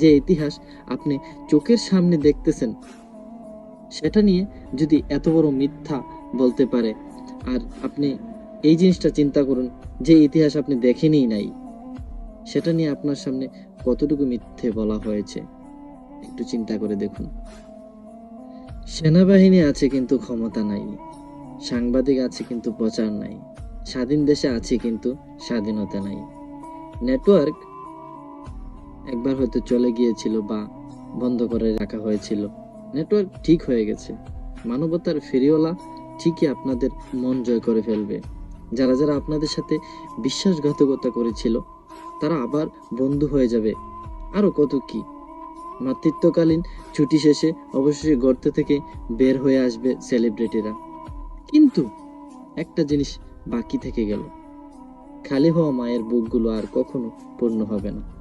যে ইতিহাস আপনি চোখের সামনে দেখতেছেন, সেটা নিয়ে যদি এত বড় মিথ্যা বলতে পারে, আর আপনি এই জিনিসটা চিন্তা করুন যে ইতিহাস আপনি দেখেনই নাই, সেটা নিয়ে আপনার সামনে কতটুকু মিথ্যে বলা হয়েছে, একটু চিন্তা করে দেখুন। সেনাবাহিনী আছে কিন্তু ক্ষমতা নাই, সাংবাদিক আছে কিন্তু প্রচার নাই, স্বাধীন দেশে আছে কিন্তু স্বাধীনতা নাই, নেটওয়ার্ক একবার হয়তো চলে গিয়েছিল বা বন্ধ করে রাখা হয়েছিল। নেটওয়ার্ক ঠিক হয়ে গেছে। মানবতার ফেরিওয়ালা ঠিকই আপনাদের মন জয় করে ফেলবে। যারা যারা আপনাদের সাথে বিশ্বাসঘাতকতা করেছিল, তারা আবার বন্ধু হয়ে যাবে। আরও কত কি? মাতৃত্বকালীন ছুটি শেষে অবশ্যই গর্ত থেকে বের হয়ে আসবে সেলিব্রিটিরা। কিন্তু একটা জিনিস বাকি থেকে গেল। খালি হওয়া মায়ের বুকগুলো আর কখনো পূর্ণ হবে না।